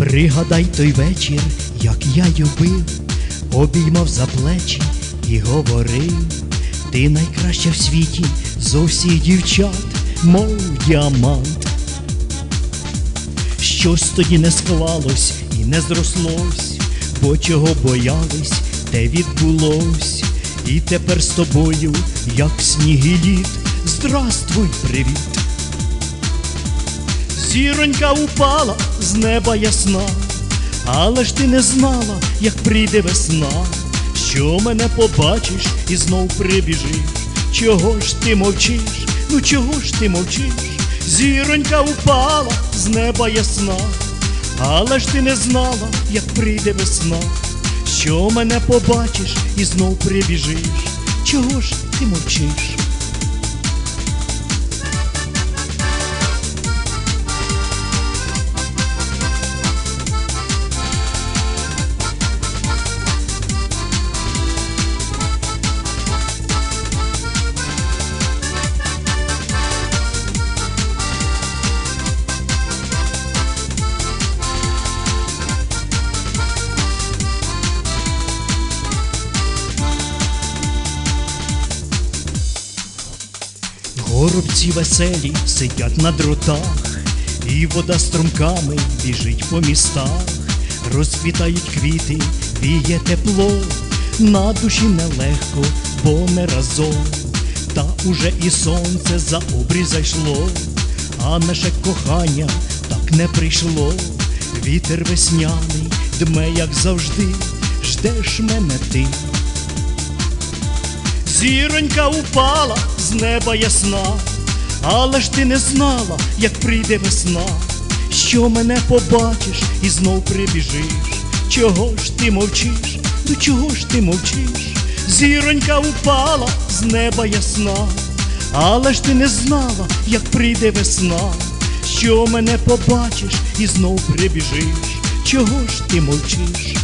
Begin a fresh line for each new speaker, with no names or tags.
Пригадай той вечір, як я любив, обіймав за плечі і говорив, ти найкраща в світі з усіх дівчат, мов діамант. Щось тоді не склалось і не зрослось, бо чого боялись, те відбулось. І тепер з тобою, як сніг і лід, здравствуй, привіт. Зіронька упала з неба ясна, але ж ти не знала, як прийде весна, що мене побачиш і знов прибіжиш. Чого ж ти мовчиш? Ну чого ж ти мовчиш? Зіронька упала з неба ясна, але ж ти не знала, як прийде весна, що мене побачиш і знов прибіжиш. Чого ж ти мовчиш? Горобці веселі сидять на дротах, і вода струмками біжить по містах, розквітають квіти, віє тепло, на душі нелегко, бо ми разом, та уже і сонце за обрій зайшло, а наше кохання так не прийшло. Вітер весняний дме, як завжди, ждеш мене ти. Зіронька упала з неба ясна, але ж ти не знала, як прийде весна, що мене побачиш і знов прибіжиш. Чого ж ти мовчиш? Ну чого ж ти мовчиш? Зіронька упала з неба ясна, але ж ти не знала, як прийде весна, що мене побачиш і знов прибіжиш. Чого ж ти мовчиш?